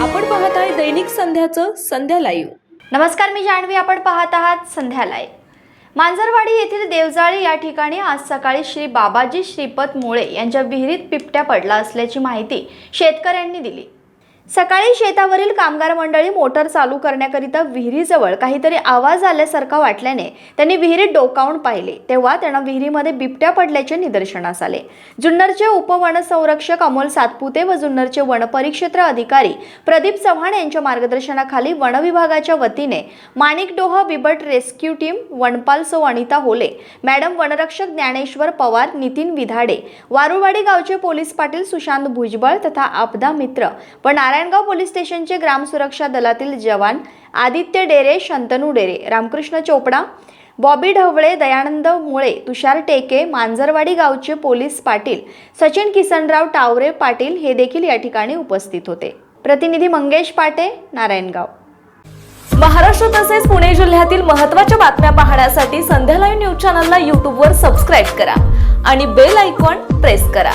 आपण बघतो आहे दैनिक संध्याचं संध्या लाईव्ह नमस्कार मी जान्हवी. आपण पाहत आहात संध्या लाईव्ह मांजरवाडी येथील देवजाळी या ठिकाणी आज सकाळी श्री बाबाजी श्रीपत मुळे यांच्या विहिरीत बिबट्या पडला असल्याची माहिती शेतकऱ्यांनी दिली. सकाळी शेतावरील कामगार मंडळी मोटर चालू करण्याकरिता विहिरीजवळ काहीतरी आवाज आल्यासारखा वाटल्याने त्यांनी विहिरीत डोकावून पाहिले. तेव्हा त्यांना विहिरीमध्ये बिबट्या पडल्याचे निदर्शनास आले. जुन्नरचे उपवनसंरक्षक अमोल सातपुते व जुन्नरचे वनपरिक्षेत्र अधिकारी प्रदीप चव्हाण यांच्या मार्गदर्शनाखाली वन विभागाच्या वतीने माणिकडोह बिबट रेस्क्यू टीम वनपाल सौ अनिता होले मॅडम वनरक्षक ज्ञानेश्वर पवार नितीन विधाडे वारुवाडी गावचे पोलीस पाटील सुशांत भुजबळ तथा आपदा मित्र व नारायण नारायणगाव पोलीस स्टेशनचे ग्राम सुरक्षा दलातील जवान आदित्य डेरे शंतनू डेरे रामकृष्ण चोपडा बॉबी ढवळे दयानंद मुळे तुषार टेके मांजरवाडी गावचे पोलीस पाटील सचिन किसनराव टावरे पाटील हे देखील या ठिकाणी उपस्थित होते. प्रतिनिधी मंगेश पाटे नारायणगाव. महाराष्ट्र तसेच पुणे जिल्ह्यातील महत्त्वाच्या बातम्या पाहण्यासाठी संध्या लाईव्ह न्यूज चॅनलला यूट्यूबवर सबस्क्राईब करा आणि बेल आयकॉन प्रेस करा.